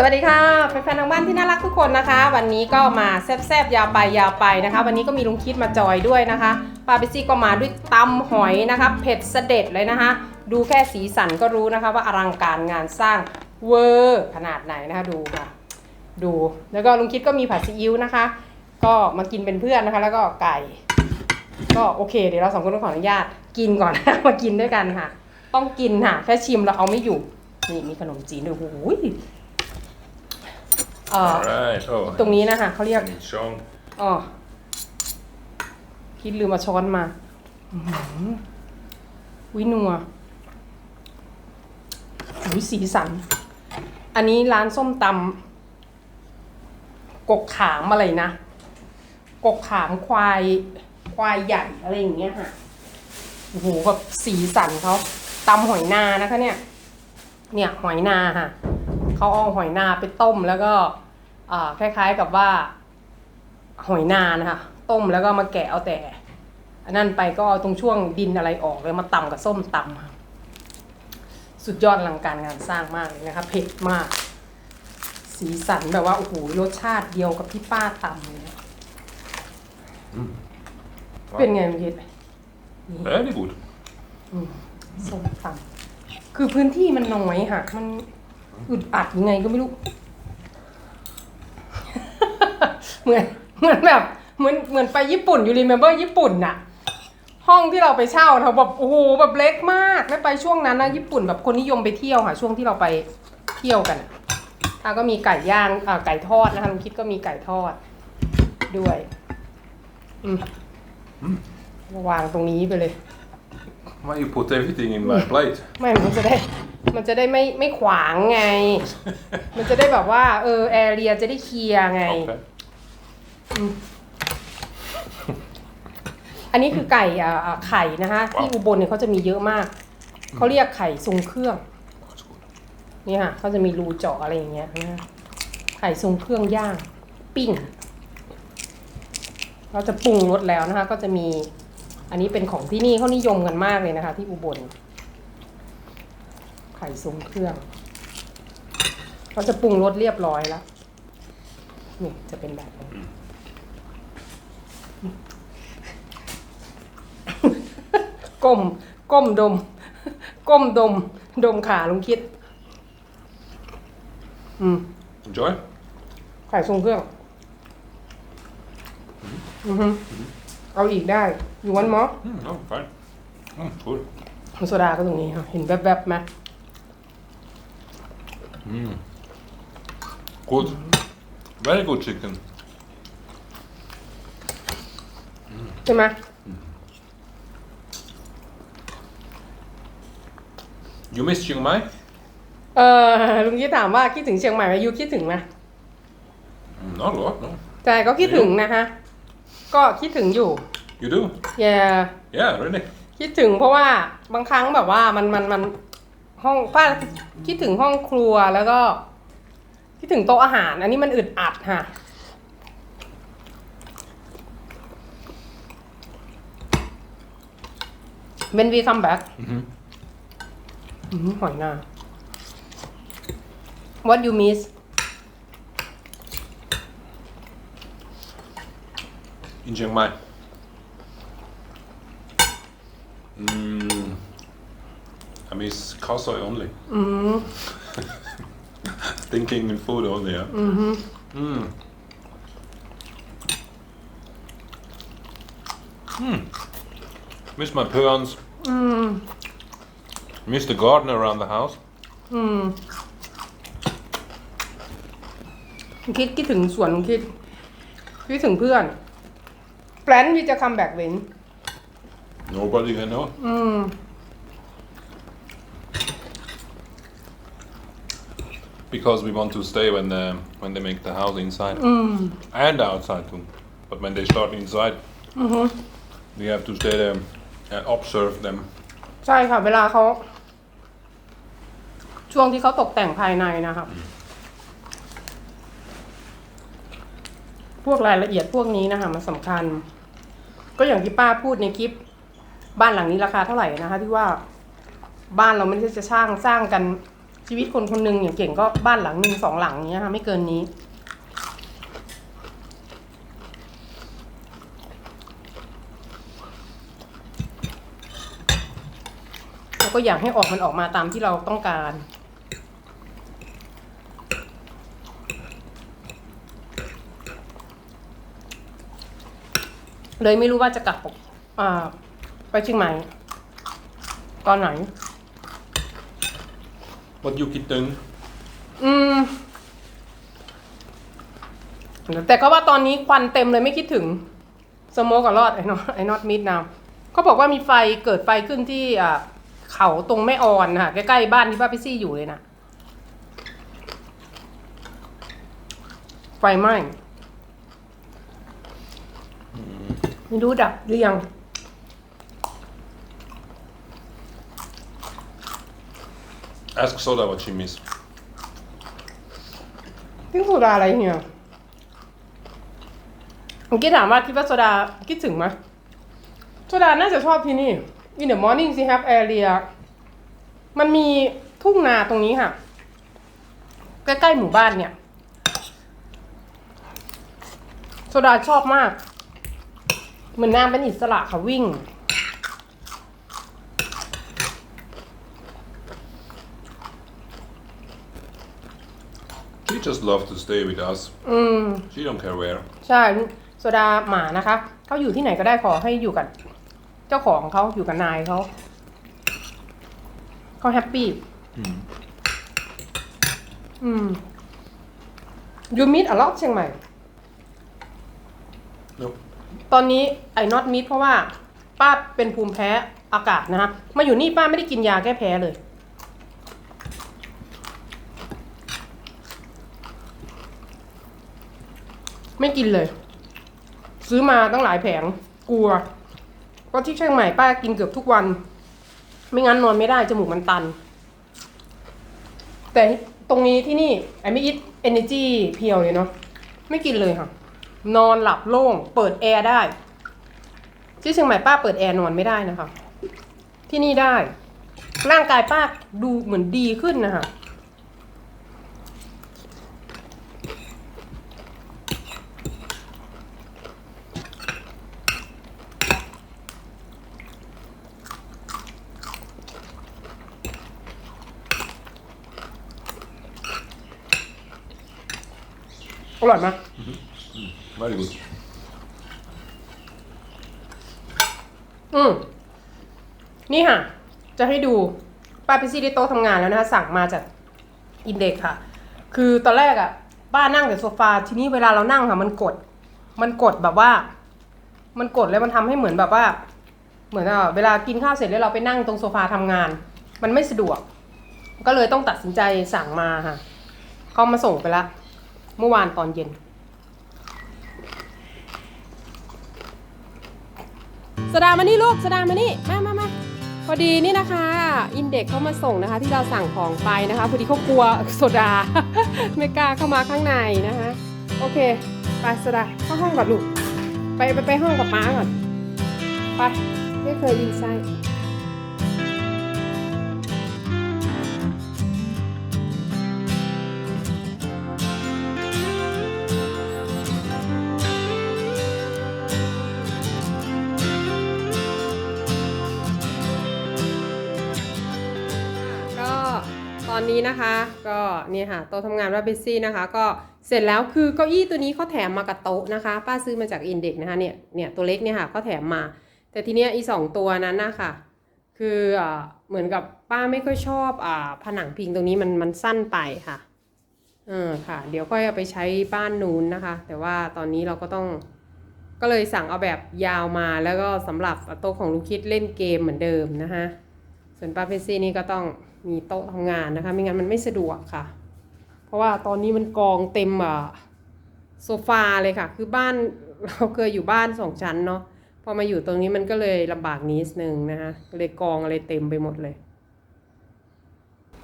สวัสดีค่ะแฟนๆทางบ้านที่น่ารักทุกคนนะคะ วันนี้ก็มาแซบๆยาวไปยาวไปนะคะ วันนี้ก็มีลุงคิดมาจอยด้วยนะคะปาเปซี่ก็มาด้วยตำหอยนะคะเผ็ดเสด็จเลยนะคะ ดูแค่สีสันก็รู้นะคะว่าอลังการงานสร้างเวอร์ขนาดไหนนะคะดูค่ะดูแล้วก็ลุงคิดก็มีผัดซีอิ๊วนะคะ ก็มากินเป็นเพื่อนนะคะ แล้วก็ไก่ ก็โอเค เดี๋ยวเราสองคนต้องขออนุญาตกินก่อน มากินด้วยกันค่ะ ต้องกินค่ะแค่ชิมเราเอาไม่อยู่นี่มีขนมจีนด้วยโอ้โห เอ่อ Alright. Oh, ตรงนี้นะคะเขาเรียก Sean. อ๋อคิดลืมมาช้อนมาอื้อหือวินัวอุ้ยสีสัน อันนี้ร้านส้มตำกกขามอะไรนะ กกขามควายควายใหญ่อะไรอย่างเงี้ยค่ะ โอ้โหแบบสีสันเขาตำหอยนานะคะเนี่ย เนี่ยหอยนาค่ะ เขาเอาหอยนาไปต้มแล้วก็อ่าคล้ายๆกับว่าหอยนานะคะต้มแล้วก็มาแกะเอาแต่อันนั้นไปก็เอาตรงช่วงดินอะไรออกเลยมาตำกับส้มตำค่ะสุดยอดอลังการงานสร้างมากเลยนะคะเผ็ดมาก สีสันแบบว่าโอ้โหรสชาติเดียวกับที่ป้าตำเลยนะเป็นไงมันคิด Very good. ส้มตำคือพื้นที่มันน้อยค่ะมัน อึดอัดยังไงก็ไม่รู้ เหมือนเหมือนแบบ เหมือนเหมือนไปญี่ปุ่นอยู่รีเมมเบอร์ญี่ปุ่นน่ะ ห้องที่เราไปเช่าเขาแบบโอ้โหแบบเล็กมากแล้วไปช่วงนั้นนะญี่ปุ่นแบบคนนิยมไปเที่ยวค่ะ ช่วงที่เราไปเที่ยวกันอะอะก็มีไก่ย่างอ่ไก่ทอดนะคะลุงคิดก็มีไก่ทอดด้วย อืมวางตรงนี้ไปเลย Why you put everything in my plate? ไม่มันจะได้ มันจะได้ไม่ไม่ขวางไง มันจะได้แบบว่า เออแอเรียจะได้เคลียร์ไง Okay. อันนี้คือไก่อ่าอ่าไข่นะคะที่อุบลเนี่ยเขาจะมีเยอะมาก เขาเรียกไข่ทรงเครื่อง That's good. นี่ค่ะเขาจะมีรูเจาะอะไรอย่างเงี้ยนะไข่ทรงเครื่องย่าง ปิ้ง เราจะปรุงรสแล้วนะคะ ก็จะมี อันนี้เป็นของที่นี่เขานิยมกันมากเลยนะคะ ที่อุบล ไข่ทรงเครื่องเขาจะปรุงรสเรียบร้อยแล้ว นี่จะเป็นแบบนี้ก้ม ก้มดม ก้มดม ดมขาลุงคิด อืม Enjoy. ไข่ทรงเครื่อง อือฮึ เอาอีกได้อยู่วันมอ Mm, no, fine. Mm, good. โซดาก็ตรงนี้ค่ะเห็นแวบๆไหม Good. Very good chicken. ใช่ไหม You miss Chiang Mai? เออลุงคิดถามว่าคิดถึงเชียงใหม่ไหมยูคิดถึงไหม Mm, not a lot, no. ใช่ก็คิดถึงนะคะ ก็คิดถึงอยู่ You do? อย่า Yeah, really. คิดถึงเพราะว่าบางครั้งแบบว่ามันมันมันห้องป้าคิดถึงห้องครัวแล้วก็ คิดถึงโต๊ะอาหาร อันนี้มันอึดอัดค่ะ When we come back อืมหอยนา What you miss In Chiang Mai. Mm, I miss khao soi only. Thinking in food only, yeah. Mm. Mm. Miss my prawns. Miss the garden around the house. อืมคิดคิดถึงสวนคิดคิดถึงเพื่อนแปลนที่ Nobody can know. อืม Because we want to stay when uh, when they make the house inside อืม and outside too. But when they start inside, we have to stay there and observe them. ใช่ค่ะเวลาเขาช่วงที่เขาตกแต่งภายในนะครับ พวกรายละเอียดพวกนี้นะคะมันสำคัญ ก็อย่างที่ป้าพูดในคลิป บ้านหลังนี้ราคาเท่าไหร่นะคะที่ว่าบ้านเราไม่ได้จะสร้างสร้างกันชีวิตคนคนหนึ่งอย่างเก่งก็บ้านหลังหนึ่งสองหลังเนี้ยค่ะไม่เกินนี้เราก็อยากให้ออกมันออกมาตามที่เราต้องการเลยไม่รู้ว่าจะกลับอ่า ไปเชียงใหม่ ตอนไหน What you kick doing? อืม แต่ก็ว่าตอนนี้ควันเต็มเลยไม่คิดถึง สโมกกับรอดไอ้นอไอ้นอตมิดนาวเขาบอกว่ามีไฟเกิดไฟขึ้นที่อ่าเขาตรงแม่ออนค่ะ ใกล้ๆบ้านที่ป้าพิซี่อยู่เลยนะไฟไหม้ไม่รู้ดับหรือยัง Ask Soda what she miss. พี่โซดาอะไรเนี่ยเมื่อกี้ถามว่าคิดว่าโซดาคิดถึงไหมโซดาน่าจะชอบที่นี่ In the morning she have area มันมีทุ่งนาตรงนี้ค่ะ ใกล้ๆหมู่บ้านเนี่ย โซดาชอบมาก เหมือนนางเป็นอิสระค่ะวิ่ง She just loves to stay with us. อืม She don't care where. ใช่โซดาหมานะคะ เขาอยู่ที่ไหนก็ได้ขอให้อยู่กับเจ้าของเขาอยู่กับนายเขาเขาแฮปปี้ อืมยูมิดอะล็อกเชียงใหม่ Nope. ตอนนี้ไอ้นอตมิดเพราะว่า ป้าเป็นภูมิแพ้อากาศนะคะมาอยู่นี่ป้าไม่ได้กินยาแก้แพ้เลย ไม่กินเลย ซื้อมาตั้งหลายแผงกลัวเพราะที่เชียงใหม่ป้ากินเกือบทุกวัน ไม่งั้นนอนไม่ได้จมูกมันตัน แต่ตรงนี้ที่นี่ไอ้ไม่อิทเอเนจีเพียวเลยเนาะไม่กินเลยค่ะ นอนหลับโล่ง เปิดแอร์ได้ ที่เชียงใหม่ป้าเปิดแอร์นอนไม่ได้นะคะ ที่นี่ได้ ร่างกายป้าดูเหมือนดีขึ้นนะคะ ร่อยไหม Very good. อืมนี่ค่ะ จะให้ดูป้าพิซี่ได้โต๊ะทำงานแล้วนะคะ สั่งมาจากอินเด็กค่ะ คือตอนแรกอะ่ะป้านั่งแต่โซฟาทีนี้เวลาเรานั่งค่ะ มันกด มันกดแบบว่า มันกดแล้วมันทำให้เหมือนแบบว่า เหมือนอะเวลากินข้าวเสร็จแล้วเราไปนั่งตรงโซฟาทำงาน มันไม่สะดวก ก็เลยต้องตัดสินใจสั่งมาค่ะเขามาส่งไปละ เมื่อวานตอนเย็นสดามานี่ลูกสดามานี่มามามาพอดีนี่นะคะอินเด็กเขามาส่งนะคะ ที่เราสั่งของไปนะคะพอดีเขากลัวโซดา ไม่กล้าเข้ามาข้างในนะคะ โอเคไปโซดาเข้าห้องก่อนลูกไปไปไปห้องกับป้าก่อนไปไม่เคยยินไส้ นี้นะคะ ก็เนี่ยค่ะโต๊ะทำงานว่าเบซี่นะคะ ก็เสร็จแล้วคือเก้าอี้ตัวนี้เขาแถมมากับโต๊ะนะคะ ป้าซื้อมาจากอินเด็กนะคะเนี่ยเนี่ยตัวเล็กเนี่ยค่ะเขาแถมมา แต่ทีเนี้ยอีสองตัวนั้นนะคะคืออ่าเหมือนกับป้าไม่ค่อยชอบอ่าผนังพิงตรงนี้มันมันสั้นไปค่ะเออค่ะ เดี๋ยวค่อยเอาไปใช้บ้านนู้นนะคะ แต่ว่าตอนนี้เราก็ต้องก็เลยสั่งเอาแบบยาวมาแล้วก็สำหรับโต๊ะของลูกคิดเล่นเกมเหมือนเดิมนะคะส่วนป้าเพซี่นี่ก็ต้อง มีโต๊ะทำงานนะคะ ไม่งั้นมันไม่สะดวกค่ะ เพราะว่าตอนนี้มันกองเต็มอะโซฟาเลยค่ะ คือบ้านเราเคยอยู่บ้านสองชั้นเนาะพอมาอยู่ตรงนี้มันก็เลยลำบากนิดนึงนะคะเลยกองอะไรเต็มไปหมดเลย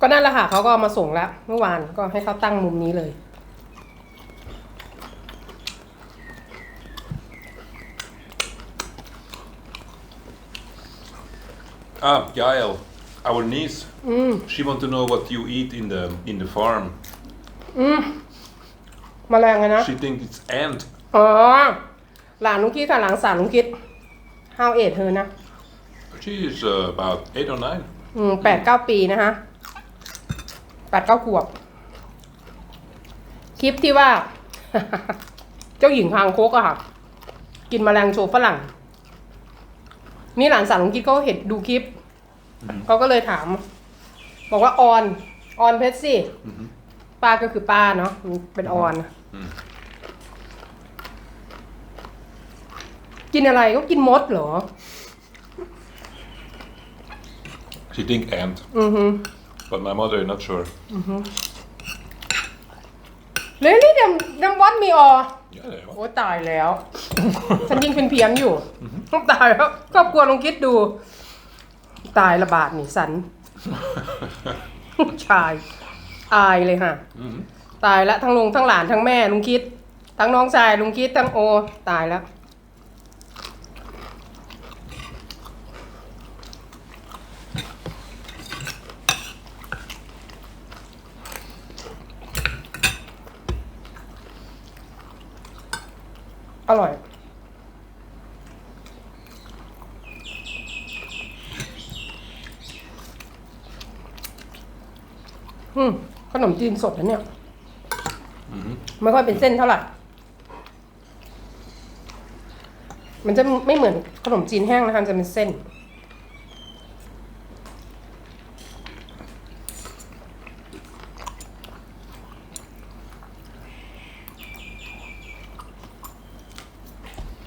ก็นั่นแหละค่ะเขาก็เอามาส่งแล้ว เมื่อวานก็ให้เขาตั้งมุมนี้เลย Ah, Gael. Our niece. She want to know what you eat in the in the farm. แมลงอะนะ She think it's ant. อ๋อหลานลุงคิดค่ะหลานสาวลุงคิด How age เธอนะ She is uh, about eight or nine. อืมแปดเก้าปีนะคะแปดเก้าขวบ คลิปที่ว่า เจ้าหญิงคางคกอะค่ะ กินแมลงโชว์ฝรั่ง นี่หลานสาวลุงคิดเขาเห็นดูคลิป เขาก็เลยถาม บอกว่าออนออนเพชรสิป้าก็คือป้าเนาะมันเป็นออนกินอะไรก็กินมดเหรอ She think ant. อือฮึ But my mother not sure. Really them them what me or Yeah, they โอ้ตายแล้ว ฉันยิ่งเป็นเพี้ยนอยู่ ตายแล้วครอบครัวลองคิดดู ตายระบาดนี่สัน ชาย อายเลยค่ะตายแล้วทั้งลุงทั้งหลานทั้งแม่ลุงคิด ทั้งน้องชายลุงคิดทั้งโอ ตายแล้วอร่อย อืมขนมจีนสดนะเนี่ยไม่ค่อยเป็นเส้นเท่าไหร่ มันจะไม่เหมือนขนมจีนแห้งนะคะมันจะเป็นเส้น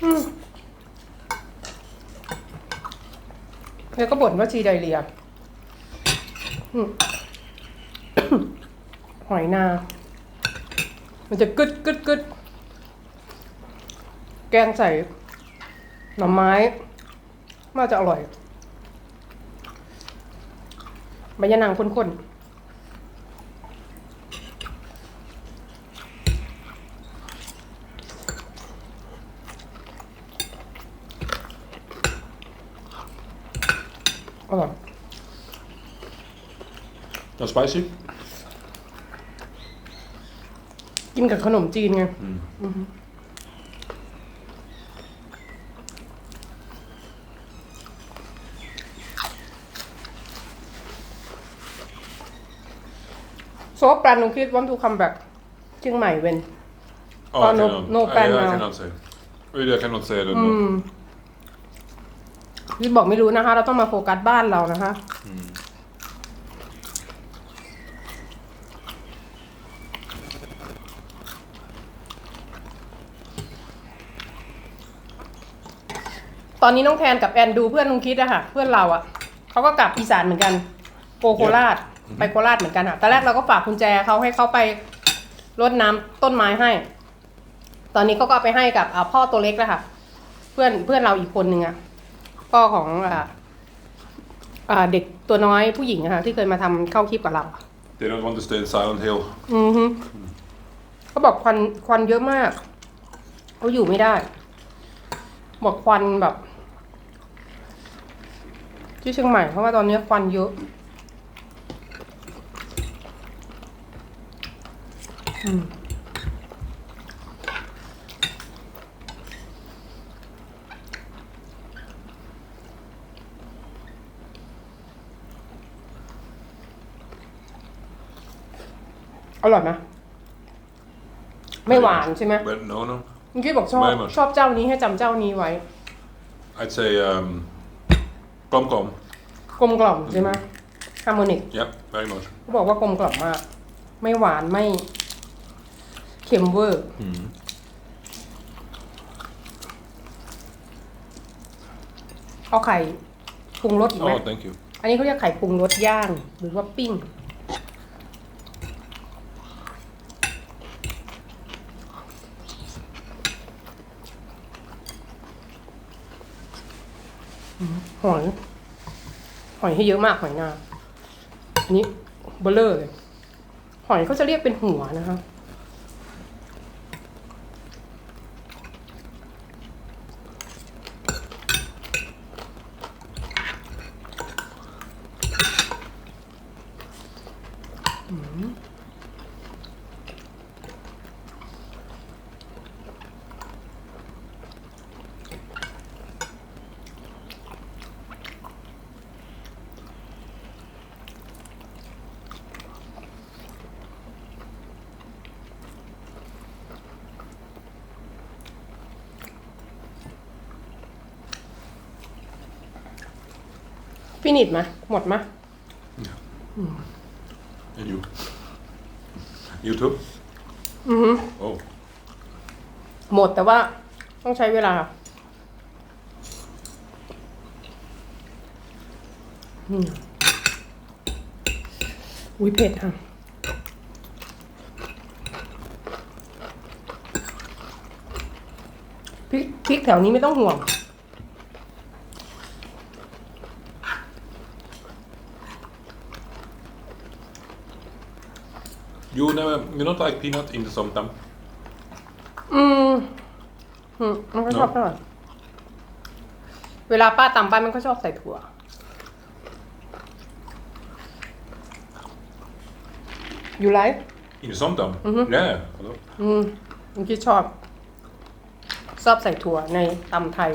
อืมแล้วก็บ่นว่าชีไดเรีย อืม หอยนา มันจะกึดกึดกึดแกงใส่หน่อไม้น่าจะอร่อยใบยะนางข้นๆอร่อย Not spicy? กินกับขนมจีนไงอือฮึโซปรันนุคิดวันทูคัมแบ็กเชียงใหม่เวน Oh, Oh, I no- cannot. no I- pan I, now. cannot say. Really, I cannot say. I don't know. พี่บอกไม่รู้นะคะ เราต้องมาโฟกัสบ้านเรานะคะ ตอนนี้น้องแทนกับแอนดูเพื่อนลุงคิดอะค่ะ เพื่อนเราอะเขาก็กลับอีสานเหมือนกันโกโคราชไปโคราชเหมือนกันอะตอนแรกเราก็ฝากกุญแจเขาให้เขาไปรดน้ำต้นไม้ให้ ตอนนี้เขาก็เอาไปให้กับอ่าพ่อตัวเล็กแล้วค่ะ เพื่อนเพื่อนเราอีกคนนึงอะพ่อของอ่าอ่าเด็กตัวน้อยผู้หญิงอะค่ะที่เคยมาทำเข้าคลิปกับเรา They don't want to stay in Silent Hill. อือฮึเขาบอกควันควันเยอะมากเขาอยู่ไม่ได้ บอกควันแบบ ที่เชียงใหม่เพราะว่าตอนนี้ควันเยอะอืมอร่อยไหมไม่หวานใช่ไหม But no, no. เมื่อกี้บอกชอบไม่หมดชอบเจ้านี้ให้จำเจ้านี้ไว้ I'd say um, kom kom. กลมกล่อมใช่ไหมฮาร์โมนิก Yep, very much. เขาบอกว่ากลมกล่อมมาก ไม่หวานไม่เค็มเวอร์ เอาไข่ปรุงรสอีกไหม Oh, thank you. อันนี้เขาเรียกไข่ปรุงรสย่างหรือว่าปิ้ง หอย หอยให้เยอะมากหอยนาอันนี้เบลเลอร์เลย หอยเขาจะเรียกเป็นหัวนะคะ ฟินิชไหมหมดไหม And you? You too? อือฮึ Oh. หมดแต่ว่าต้องใช้เวลา อืมอุ้ยเผ็ดค่ะ พริกพริกแถวนี้ไม่ต้องห่วง You never, you don't like peanut in the somtam? อืมอืมมันก็ชอบเท่าไหร่เวลาป้าตำป้ามันก็ชอบใส่ถั่ว อยู่ไร In the somtam? Yeah. Hello. อืมมันคิดชอบ ชอบใส่ถั่วในตำไทย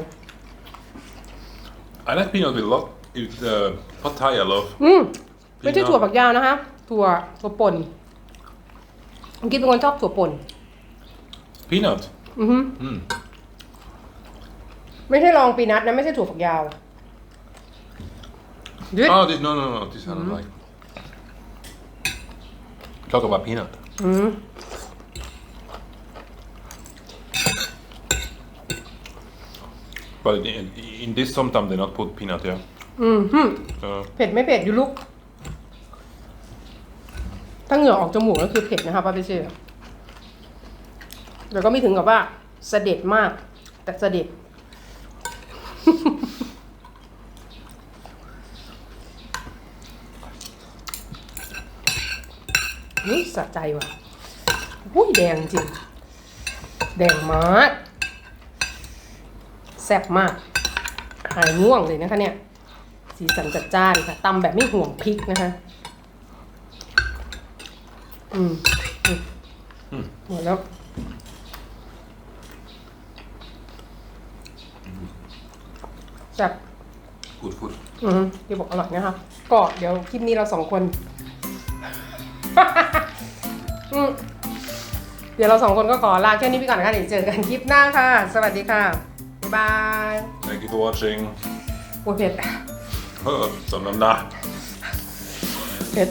I like peanut with a lot. It's uh, pad thai I love. อืม ไม่ใช่ถั่วฝักยาวนะคะ ถั่วถั่วป่น มันคิดเป็นคนชอบถั่วป่น Peanut? อือฮึ Mm. ไม่ใช่ลองปีนัทนะไม่ใช่ถั่วฝักยาวยึด Oh, this, no, no, no, this I don't like. Talk about peanut. อืม But in, in this somtam they not put peanut, yeah. อืมฮึ So, เผ็ดไม่เผ็ดอยู่ลูก ถ้าเหงื่อออกจมูกก็คือเผ็ดนะคะป้าไปเชื่อแต่ก็ไม่ถึงกับว่าเสด็จมาก แต่เสด็จ นี่สะใจว่ะอุ้ยแดงจริง แดงมากแซ่บมาก หายง่วงเลยนะคะเนี่ย สีสันจัดจ้านค่ะตำแบบไม่ห่วงพริกนะคะ อืมอืมหมดแล้วจับ good food. อืมที่บอกอร่อยนะคะก็เดี๋ยวคลิปนี้เราสองคน อืมเดี๋ยวเราสองคนก็ขอลาแค่นี้ไปก่อนนะคะเดี๋ยวเจอกันคลิปหน้าค่ะ สวัสดีค่ะ บ๊ายบาย Thank you for watching. โอ้ยเผ็ด Somtam nah. เผ็ด